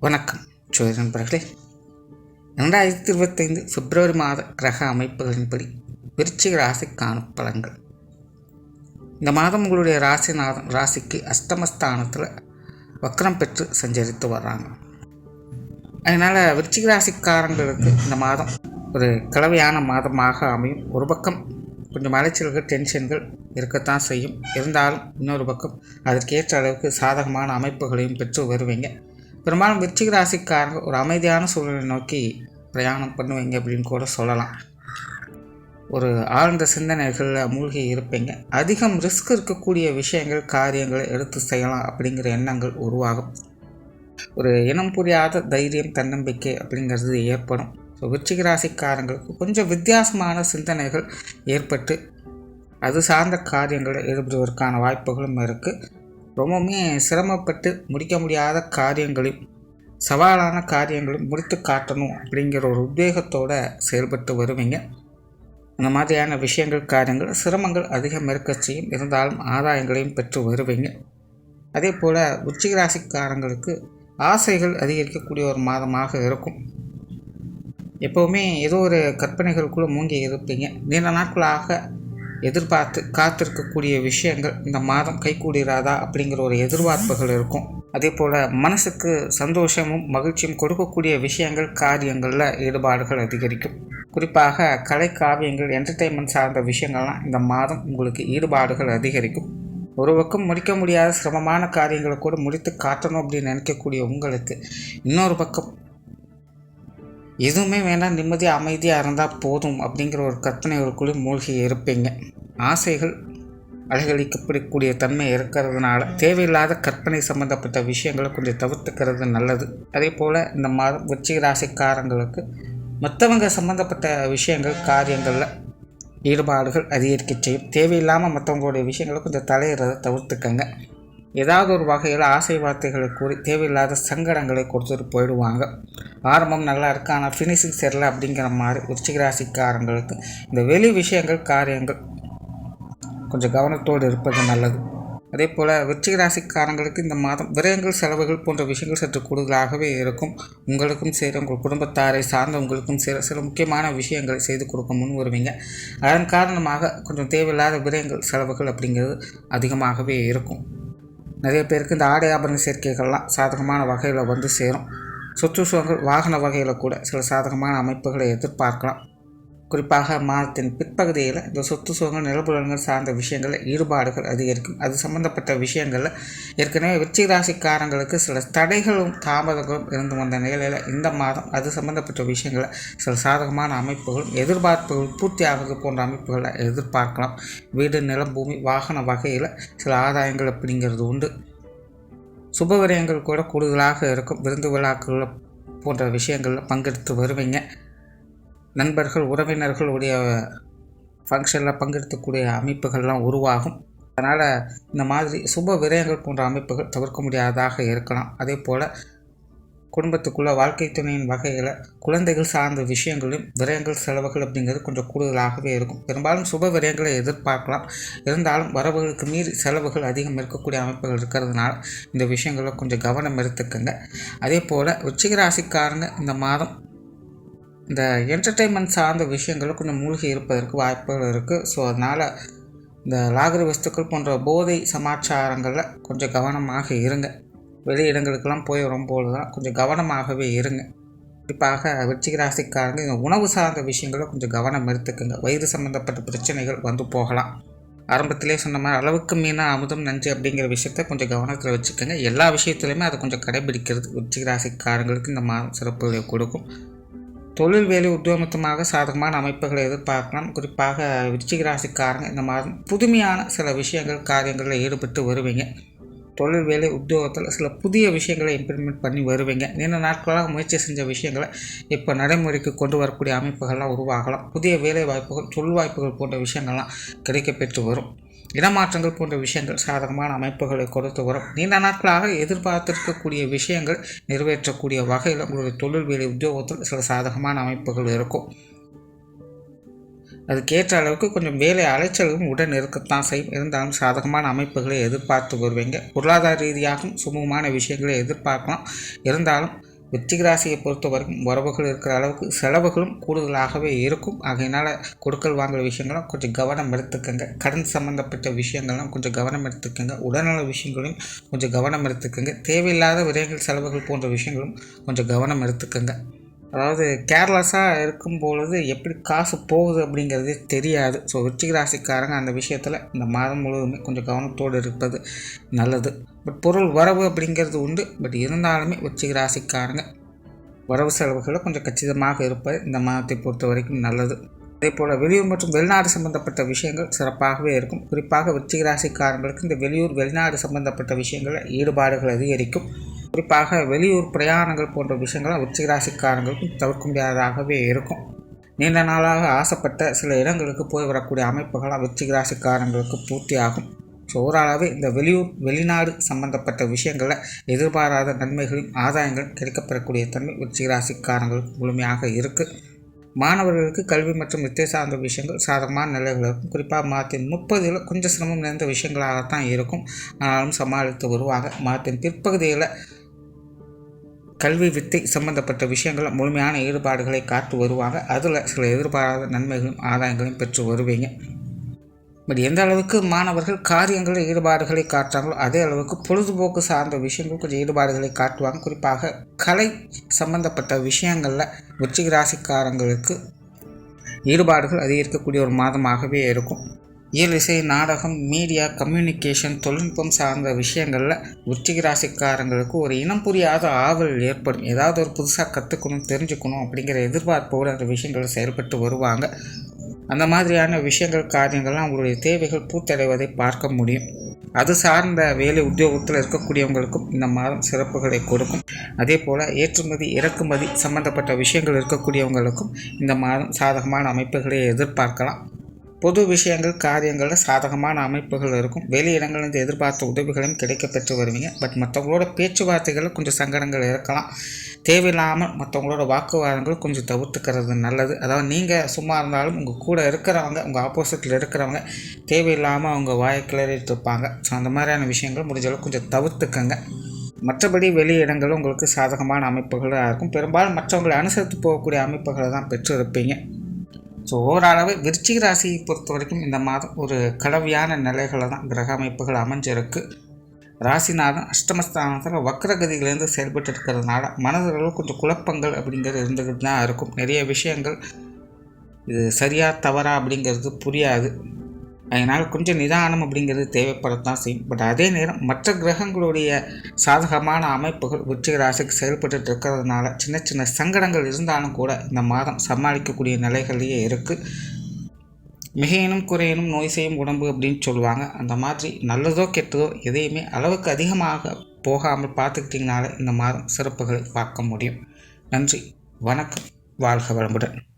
வணக்கம் ஜோதி நண்பர்களே. இரண்டாயிரத்தி இருபத்தைந்து பிப்ரவரி மாத கிரக அமைப்புகளின்படி விருச்சிக ராசிக்கான பலன்கள். இந்த மாதம் உங்களுடைய ராசிநாதன் ராசிக்கு அஷ்டமஸ்தானத்தில் வக்ரம் பெற்று சஞ்சரித்து வர்றாங்க. அதனால் விருச்சிக ராசிக்காரங்களுக்கு இந்த மாதம் ஒரு கலவையான மாதமாக அமையும். ஒரு பக்கம் கொஞ்சம் அலைச்சல்கள் டென்ஷன்கள் இருக்கத்தான் செய்யும். இருந்தாலும் இன்னொரு பக்கம் அதற்கேற்ற அளவுக்கு சாதகமான அமைப்புகளையும் பெற்று வருவீங்க. பெரும்பாலும் விருச்சிக ராசிக்காரங்க ஒரு அமைதியான சூழலை நோக்கி பிரயாணம் பண்ணுவீங்க அப்படின்னு கூட சொல்லலாம். ஒரு ஆழ்ந்த சிந்தனைகளில் மூழ்கி இருப்பீங்க. அதிகம் ரிஸ்க் இருக்கக்கூடிய விஷயங்கள் காரியங்களை எடுத்து செய்யலாம் அப்படிங்கிற எண்ணங்கள் உருவாகும். ஒரு இனம் புரியாத தைரியம் தன்னம்பிக்கை அப்படிங்கிறது ஏற்படும். ஸோ விருச்சிக ராசிக்காரங்களுக்கு கொஞ்சம் வித்தியாசமான சிந்தனைகள் ஏற்பட்டு அது சார்ந்த காரியங்களை ஈடுபடுவதற்கான வாய்ப்புகளும் இருக்குது ரொம்பவுமே சிரமப்பட்டு முடிக்க முடியாத காரியங்களையும் சவாலான காரியங்களையும் முடித்து காட்டணும் அப்படிங்கிற ஒரு உத்வேகத்தோடு செயல்பட்டு வருவீங்க. அந்த மாதிரியான விஷயங்கள் காரியங்கள் சிரமங்கள் அதிகம் இருக்க செய்யும். இருந்தாலும் ஆதாயங்களையும் பெற்று வருவீங்க. அதே போல் உச்சிகராசிக்காரங்களுக்கு ஆசைகள் அதிகரிக்கக்கூடிய ஒரு மாதமாக இருக்கும். எப்போவுமே ஏதோ ஒரு கற்பனைகளுக்குள்ளே மூங்கி இருப்பீங்க. நீண்ட நாட்களாக எதிர்பார்த்து காத்திருக்கக்கூடிய விஷயங்கள் இந்த மாதம் கைகூடிராதா அப்படிங்கிற ஒரு எதிர்பார்ப்புகள் இருக்கும். அதே போல் மனசுக்கு சந்தோஷமும் மகிழ்ச்சியும் கொடுக்கக்கூடிய விஷயங்கள் காரியங்களில் ஈடுபாடுகள் அதிகரிக்கும். குறிப்பாக கலை காவியங்கள் என்டர்டெயின்மெண்ட் சார்ந்த விஷயங்கள்லாம் இந்த மாதம் உங்களுக்கு ஈடுபாடுகள் அதிகரிக்கும். ஒரு பக்கம் முடிக்க முடியாத சிரமமான காரியங்களை கூட முடித்து காட்டணும் அப்படின்னு நினைக்கக்கூடிய உங்களுக்கு இன்னொரு பக்கம் எதுவுமே வேண்டாம் நிம்மதியாக அமைதியாக இருந்தால் போதும் அப்படிங்கிற ஒரு கற்பனை ஒரு மூழ்கி இருப்பீங்க. ஆசைகள் அலைகளிக்கப்படக்கூடிய தன்மை இருக்கிறதுனால தேவையில்லாத கற்பனை சம்மந்தப்பட்ட விஷயங்களை கொஞ்சம் தவிர்த்துக்கிறது நல்லது. அதே போல் இந்த மாதம் விருச்சிக ராசிக்காரங்களுக்கு மற்றவங்க சம்மந்தப்பட்ட விஷயங்கள் காரியங்களில் ஈடுபாடுகள் அதிகரிக்க செய்யும். தேவையில்லாமல் மற்றவங்களுடைய விஷயங்களை கொஞ்சம் தலையிறதை தவிர்த்துக்கங்க. ஏதாவது ஒரு வகையில் ஆசை வார்த்தைகளை கூறி தேவையில்லாத சங்கடங்களை கொடுத்துட்டு போயிடுவாங்க. ஆரம்பம் நல்லா இருக்கு ஆனால் ஃபினிஷிங் சரியில்லை அப்படிங்கிற மாதிரி உச்சிகராசிக்காரங்களுக்கு இந்த வெளி விஷயங்கள் காரியங்கள் கொஞ்சம் கவனத்தோடு இருப்பது நல்லது. அதே போல் விருச்சிகராசிக்காரங்களுக்கு இந்த மாதம் விரயங்கள் செலவுகள் போன்ற விஷயங்கள் சற்று கூடுதலாகவே இருக்கும். உங்களுக்கும் சரி உங்கள் குடும்பத்தாரை சார்ந்தவங்களுக்கும் சரி சில முக்கியமான விஷயங்களை செய்து கொடுக்க முன் வருவீங்க. அதன் காரணமாக கொஞ்சம் தேவையில்லாத விரயங்கள் செலவுகள் அப்படிங்கிறது அதிகமாகவே இருக்கும். நிறைய பேருக்கு இந்த ஆடை ஆபரண சேர்க்கைகள்லாம் சாதகமான வகையில் வந்து சேரும். சுற்றுச்சூழல் வாகன வகையில் கூட சில சாதகமான அமைப்புகளை எதிர்பார்க்கலாம். குறிப்பாக மாதத்தின் பிற்பகுதியில் இந்த சொத்து சுகங்கள் நிலப்புலன்கள் சார்ந்த விஷயங்களில் ஈடுபாடுகள் அதிகரிக்கும். அது சம்பந்தப்பட்ட விஷயங்களில் ஏற்கனவே விருச்சிக ராசிக்காரங்களுக்கு சில தடைகளும் தாமதங்களும் இருந்து வந்த நிலையில் இந்த மாதம் அது சம்பந்தப்பட்ட விஷயங்களை சில சாதகமான அமைப்புகளும் எதிர்பார்ப்புகள் பூர்த்தியாகிறது போன்ற அமைப்புகளை எதிர்பார்க்கலாம். வீடு நிலம் பூமி வாகன வகையில் சில ஆதாயங்கள் அப்படிங்கிறது உண்டு. சுபவிரயங்கள் கூட கூடுதலாக இருக்கும். விருந்து விழாக்கள் போன்ற விஷயங்களில் பங்கெடுத்து வருவீங்க. நண்பர்கள் உறவினர்களுடைய ஃபங்க்ஷனில் பங்கெடுக்கக்கூடிய அமைப்புகள்லாம் உருவாகும். அதனால் இந்த மாதிரி சுப விரயங்கள் போன்ற அமைப்புகள் தவிர்க்க முடியாததாக இருக்கலாம். அதே போல் குடும்பத்துக்குள்ளே வாழ்க்கை துணையின் வகையில் குழந்தைகள் சார்ந்த விஷயங்களும் விரயங்கள் செலவுகள் அப்படிங்கிறது கொஞ்சம் கூடுதலாகவே இருக்கும். பெரும்பாலும் சுப விரயங்களை எதிர்பார்க்கலாம். இருந்தாலும் வரவுகளுக்கு மீறி செலவுகள் அதிகம் இருக்கக்கூடிய அமைப்புகள் இருக்கிறதுனால இந்த விஷயங்களில் கொஞ்சம் கவனம் எடுத்துக்கங்க. அதே போல் உச்சிகராசிக்காரங்க இந்த மாதம் இந்த என்டர்டெயின்மெண்ட் சார்ந்த விஷயங்கள் கொஞ்சம் மூழ்கி இருப்பதற்கு வாய்ப்புகள் இருக்குது ஸோ அதனால் இந்த லாகரி வஸ்துக்கள் போன்ற போதை சமாச்சாரங்களில் கொஞ்சம் கவனமாக இருங்க. வெளி இடங்களுக்கெல்லாம் போய் வரும்போது தான் கொஞ்சம் கவனமாகவே இருங்க. குறிப்பாக விருச்சிக ராசிக்காரங்க இந்த உணவு சார்ந்த விஷயங்களில் கொஞ்சம் கவனம் எடுத்துக்கோங்க. வயிறு சம்மந்தப்பட்ட பிரச்சனைகள் வந்து போகலாம். ஆரம்பத்திலே சொன்ன மாதிரி அளவுக்கு மீனாக அமுதம் நஞ்சு அப்படிங்கிற விஷயத்த கொஞ்சம் கவனத்தில் வச்சுக்கோங்க. எல்லா விஷயத்துலையுமே அதை கொஞ்சம் கடைபிடிக்கிறது விருச்சிக ராசிக்காரங்களுக்கு இந்த மாதம் சிறப்புகளை கொடுக்கும். தொழில் வேலை உத்தியோகத்தமாக சாதகமான அமைப்புகளை எதிர்பார்க்கலாம். குறிப்பாக விருச்சிக ராசிக்காரங்க இந்த மாதம் புதுமையான சில விஷயங்கள் காரியங்களில் ஈடுபட்டு வருவீங்க. தொழில் வேலை உத்தியோகத்தில் சில புதிய விஷயங்களை இம்ப்ளிமெண்ட் பண்ணி வருவீங்க. நீண்ட நாட்களாக முயற்சி செஞ்ச விஷயங்களை இப்போ நடைமுறைக்கு கொண்டு வரக்கூடிய அமைப்புகள்லாம் உருவாகலாம். புதிய வேலை வாய்ப்புகள் தொழில் வாய்ப்புகள் போன்ற விஷயங்கள்லாம் கிடைக்கப்பெற்று வரும். இடமாற்றங்கள் போன்ற விஷயங்கள் சாதகமான அமைப்புகளை கொடுத்து வரும். நீண்ட நாட்களாக எதிர்பார்த்திருக்கக்கூடிய விஷயங்கள் நிறைவேற்றக்கூடிய வகையில் உங்களுடைய தொழில் வேலை உத்தியோகத்தில் சில சாதகமான அமைப்புகள் இருக்கும். அதுக்கேற்ற அளவுக்கு கொஞ்சம் வேலை அலைச்சலும் உடன் இருக்கத்தான் செய்யும். இருந்தாலும் சாதகமான அமைப்புகளை எதிர்பார்த்து வருவீங்க. பொருளாதார ரீதியாகவும் சுமூகமான விஷயங்களை எதிர்பார்க்கலாம். இருந்தாலும் விருச்சிக ராசியை பொறுத்த வரைக்கும் உறவுகள் இருக்கிற அளவுக்கு செலவுகளும் கூடுதலாகவே இருக்கும். ஆகையினால் கொடுக்கல் வாங்குற விஷயங்களும் கொஞ்சம் கவனம் எடுத்துக்கோங்க. கடன் சம்மந்தப்பட்ட விஷயங்கள்லாம் கொஞ்சம் கவனம் எடுத்துக்கோங்க. உடல்நல விஷயங்களையும் கொஞ்சம் கவனம் எடுத்துக்கோங்க. தேவையில்லாத விரைவில் செலவுகள் போன்ற விஷயங்களும் கொஞ்சம் கவனம் எடுத்துக்கோங்க. அதாவது கேர்லெஸ்ஸாக இருக்கும் பொழுது எப்படி காசு போகுது அப்படிங்கிறதே தெரியாது. ஸோ விருச்சிக ராசிக்காரங்க அந்த விஷயத்தில் இந்த மாதம் முழுவதுமே கொஞ்சம் கவனத்தோடு இருப்பது நல்லது. பட் பொருள் வரவு அப்படிங்கிறது உண்டு. பட் இருந்தாலுமே விருச்சிக ராசிக்காரங்க வரவு செலவுகளை கொஞ்சம் கச்சிதமாக இருப்பது இந்த மாதத்தை பொறுத்த வரைக்கும் நல்லது. அதே போல் வெளியூர் மற்றும் வெளிநாடு சம்பந்தப்பட்ட விஷயங்கள் சிறப்பாகவே இருக்கும். குறிப்பாக விருச்சிக ராசிக்காரங்களுக்கு இந்த வெளியூர் வெளிநாடு சம்பந்தப்பட்ட விஷயங்களில் ஈடுபாடுகள் அதிகரிக்கும். குறிப்பாக வெளியூர் பிரயாணங்கள் போன்ற விஷயங்கள்லாம் உச்சிராசிக்காரங்களுக்கும் தவிர்க்க முடியாததாகவே இருக்கும். நீண்ட நாளாக ஆசைப்பட்ட சில இடங்களுக்கு போய் வரக்கூடிய அமைப்புகளாக விருச்சிகராசிக்காரங்களுக்கு பூர்த்தி ஆகும் ஸோ ஓரளவு இந்த வெளியூர் வெளிநாடு சம்பந்தப்பட்ட விஷயங்களில் எதிர்பாராத நன்மைகளும் ஆதாயங்களும் கிடைக்கப்பெறக்கூடிய தன்மை விருச்சிகராசிக்காரங்களுக்கு முழுமையாக இருக்குது மாணவர்களுக்கு கல்வி மற்றும் வித்தை சார்ந்த விஷயங்கள் சாதகமான நிலைகள் இருக்கும். குறிப்பாக மாதத்தின் முப்பதில் கொஞ்சம் சிரமம் நிறைந்த விஷயங்களாகத்தான் இருக்கும். ஆனாலும் சமாளித்து வருவாங்க. மாதத்தின் பிற்பகுதியில் கல்வி வித்தை சம்பந்தப்பட்ட விஷயங்கள் முழுமையான ஈடுபாடுகளை காத்து வருவாங்க. அதில் சில எதிர்பாராத நன்மைகளும் ஆதாயங்களையும் பெற்று வருவீங்க. பட் எந்த அளவுக்கு மாணவர்கள் காரியங்களில் ஈடுபாடுகளை காட்டுறாங்களோ அதே அளவுக்கு பொழுதுபோக்கு சார்ந்த விஷயங்கள் கொஞ்சம் ஈடுபாடுகளை காட்டுவாங்க. குறிப்பாக கலை சம்பந்தப்பட்ட விஷயங்களில் வெற்றி ராசிக்காரங்களுக்கு ஈடுபாடுகள் அதிகரிக்கக்கூடிய ஒரு மாதமாகவே இருக்கும். இயல் இசை நாடகம் மீடியா கம்யூனிகேஷன் தொழில்நுட்பம் சார்ந்த விஷயங்களில் உச்சிக ராசிக்காரங்களுக்கு ஒரு இனம் புரியாத ஆவல் ஏற்படும். ஏதாவது ஒரு புதுசாக கற்றுக்கணும் தெரிஞ்சுக்கணும் அப்படிங்கிற எதிர்பார்ப்போடு அந்த விஷயங்களை செயல்பட்டு வருவாங்க. அந்த மாதிரியான விஷயங்கள் காரியங்கள்லாம் அவங்களுடைய தேவைகள் பூத்தடைவதை பார்க்க முடியும். அது சார்ந்த வேலை உத்தியோகத்தில் இருக்கக்கூடியவங்களுக்கும் இந்த மாதம் சிறப்புகளை கொடுக்கும். அதே போல் ஏற்றுமதி இறக்குமதி சம்பந்தப்பட்ட விஷயங்கள் இருக்கக்கூடியவங்களுக்கும் இந்த மாதம் சாதகமான அமைப்புகளை எதிர்பார்க்கலாம். பொது விஷயங்கள் காரியங்களில் சாதகமான அமைப்புகள் இருக்கும். வெளி இடங்கள்லேருந்து எதிர்பார்த்த உதவிகளையும் கிடைக்க பெற்று வருவீங்க. பட் மற்றவங்களோட பேச்சுவார்த்தைகளில் கொஞ்சம் சங்கடங்கள் இருக்கலாம். தேவையில்லாமல் மற்றவங்களோட வாக்குவாதங்கள் கொஞ்சம் தவிர்த்துக்கிறது நல்லது. அதாவது நீங்கள் சும்மா இருந்தாலும் உங்கள் கூட இருக்கிறவங்க உங்கள் ஆப்போசிட்டில் இருக்கிறவங்க தேவையில்லாமல் அவங்க வாயை கிளறிட்டு இருப்பாங்க. ஸோ அந்த மாதிரியான விஷயங்கள் முடிஞ்சளவு கொஞ்சம் தவிர்த்துக்கங்க. மற்றபடி வெளி இடங்களும் உங்களுக்கு சாதகமான அமைப்புகளாக இருக்கும். பெரும்பாலும் மற்றவங்களை அனுசரித்து போகக்கூடிய அமைப்புகளை தான் பெற்று இருப்பீங்க ஸோ ஓரளவு விருச்சிக ராசியை பொறுத்த வரைக்கும் இந்த மாதம் ஒரு கலவையான நிலைகளை தான் கிரக அமைப்புகள் அமைஞ்சிருக்கு. ராசிநாதன் அஷ்டமஸ்தானத்தில் வக்கரகதியிலேருந்து செயல்பட்டு இருக்கிறதுனால மனதளவு கொஞ்சம் குழப்பங்கள் அப்படிங்கிறது இருந்துக்கிட்டு தான் இருக்கும். நிறைய விஷயங்கள் இது சரியாக தவறா அப்படிங்கிறது புரியாது. அதனால் கொஞ்சம் நிதானம் அப்படிங்கிறது தேவைப்படத்தான் செய்யும். பட் அதே நேரம் மற்ற கிரகங்களுடைய சாதகமான அமைப்புகள் விருச்சிக ராசிக்கு செயல்பட்டு இருக்கிறதுனால சின்ன சின்ன சங்கடங்கள் இருந்தாலும் கூட இந்த மாதம் சமாளிக்கக்கூடிய நிலைகள்லேயே இருக்குது மிகையினும் குறையினும் நோய் செய்யும் உடம்பு அப்படின்னு சொல்லுவாங்க. அந்த மாதிரி நல்லதோ கெட்டதோ எதையுமே அளவுக்கு அதிகமாக போகாமல் பார்த்துக்கிட்டிங்கனால இந்த மாதம் சிறப்புகளை பார்க்க முடியும். நன்றி. வணக்கம். வாழ்க வளமுடன்.